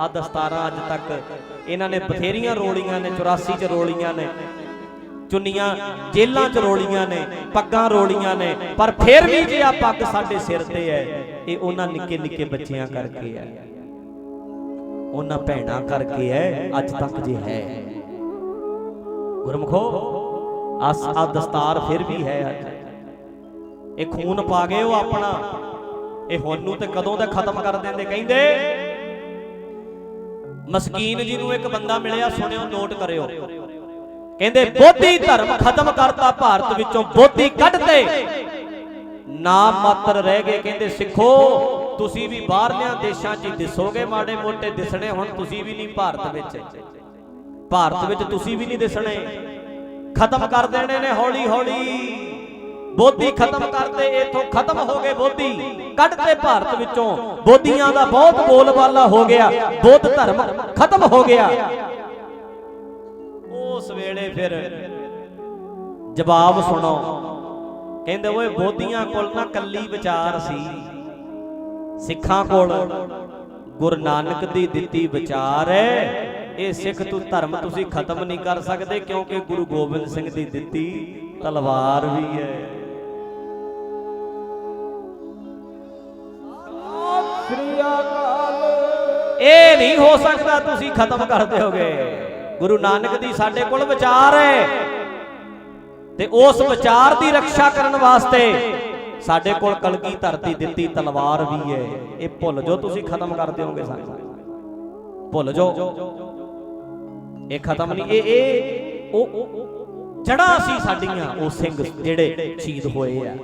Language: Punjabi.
ਆ ਦਸਤਾਰਾਂ ਅੱਜ ਤੱਕ। ਇਹਨਾਂ ਨੇ ਬਥੇਰੀਆਂ ਰੋਲੀਆਂ ਨੇ 84 ਚ ਰੋਲੀਆਂ ਨੇ, ਚੁੰਨੀਆਂ ਜੇਲਾਂ ਚ ਰੋਲੀਆਂ ਨੇ, ਪੱਗਾਂ ਰੋਲੀਆਂ ਨੇ, ਪਰ ਫਿਰ ਵੀ ਜੇ ਆ ਪੱਗ ਸਾਡੇ ਸਿਰ ਤੇ ਹੈ, ਇਹ ਉਹਨਾਂ ਨਿੱਕੇ ਨਿੱਕੇ ਬੱਚਿਆਂ ਕਰਕੇ ਹੈ। ਉਹਨਾਂ ਭੈਣਾਂ ਕਰਕੇ ਹੈ, ਅੱਜ ਤੱਕ ਜੇ ਹੈ। ਗੁਰਮਖੋ ਆਸ ਆ ਦਸਤਾਰ ਫਿਰ ਵੀ ਹੈ ਅੱਜ। ਇਹ ਖੂਨ ਪਾ ਗਏ ਉਹ ਆਪਣਾ। ਇਹ ਹੁਣ ਨੂੰ ਤੇ ਕਦੋਂ ਦਾ ਖਤਮ ਕਰ ਦਿੰਦੇ, ਕਹਿੰਦੇ? ਮਸਕੀਨ ਜੀ ਨੂੰ ਇੱਕ ਬੰਦਾ ਮਿਲਿਆ, ਸੁਣਿਓ, ਨੋਟ ਕਰਿਓ। ਕਹਿੰਦੇ, ਬੋਧੀ ਧਰਮ ਖਤਮ ਕਰਤਾ ਭਾਰਤ ਵਿੱਚੋਂ, ਬੋਧੀ ਕੱਢਤੇ। ਨਾਮ ਮਾਤਰ ਰਹਿ ਗਏ। ਕਹਿੰਦੇ, ਸਿੱਖੋ, ਤੁਸੀਂ ਵੀ ਬਾਹਰਲਿਆਂ ਦੇਸ਼ਾਂ 'ਚ ਦਿਸੋਗੇ ਮਾੜੇ ਮੋਟੇ, ਦਿਸਣੇ ਹੁਣ ਤੁਸੀਂ ਵੀ ਨਹੀਂ ਭਾਰਤ ਵਿੱਚ। ਭਾਰਤ ਵਿੱਚ ਤੁਸੀਂ ਵੀ ਨਹੀਂ ਦਿਸਣੇ। ਖਤਮ ਕਰ ਦੇਣੇ ਨੇ ਹੌਲੀ ਹੌਲੀ ਬੋਧੀ ਖਤਮ ਕਰਦੇ, ਇਥੋਂ ਖਤਮ ਹੋ ਗਏ ਬੋਧੀ। ਕੱਢਤੇ ਭਾਰਤ ਵਿੱਚੋਂ। ਬੋਧੀਆਂ ਦਾ ਬਹੁਤ ਬੋਲਬਾਲਾ ਹੋ ਗਿਆ। ਬੋਧ ਧਰਮ ਖਤਮ ਹੋ ਗਿਆ। ਉਸ ਵੇਲੇ ਫਿਰ ਜਵਾਬ ਸੁਣੋ। ਕਹਿੰਦੇ, ਓਏ ਬੋਧੀਆਂ ਕੋਲ ਨਾ ਕੱਲੀ ਵਿਚਾਰ ਸੀ। ਸਿੱਖਾਂ ਕੋਲ ਗੁਰੂ ਨਾਨਕ ਦੀ ਦਿੱਤੀ ਵਿਚਾਰ ਹੈ। ਇਹ ਸਿੱਖ ਤੂੰ ਧਰਮ ਤੁਸੀਂ ਖਤਮ ਨਹੀਂ ਕਰ ਸਕਦੇ, ਕਿਉਂਕਿ ਗੁਰੂ ਗੋਬਿੰਦ ਸਿੰਘ ਦੀ ਦਿੱਤੀ ਤਲਵਾਰ ਵੀ ਹੈ। ਸ੍ਰੀ ਅਕਾਲ ਇਹ ਨਹੀਂ ਹੋ ਸਕਦਾ ਤੁਸੀਂ ਖਤਮ ਕਰ ਦਿਓਗੇ ਗੁਰੂ ਨਾਨਕ ਦੀ ਸਾਡੇ ਕੋਲ ਵਿਚਾਰ ਹੈ ਤੇ ਉਸ ਵਿਚਾਰ ਦੀ ਰੱਖਿਆ ਕਰਨ ਵਾਸਤੇ ਸਾਡੇ ਕੋਲ ਕਲਗੀ ਧਰਤੀ ਦਿੱਤੀ ਤਲਵਾਰ ਵੀ ਹੈ ਇਹ ਭੁੱਲ ਜੋ ਤੁਸੀਂ ਖਤਮ ਕਰ ਦਿਓਗੇ ਸਾਨੂੰ ਭੁੱਲ ਜੋ ਇਹ ਖਤਮ ਨਹੀਂ ਇਹ ਇਹ ਉਹ ਜੜਾ ਸੀ ਸਾਡੀਆਂ ਉਹ ਸਿੰਘ ਜਿਹੜੇ ਸ਼ਹੀਦ ਹੋਏ ਆ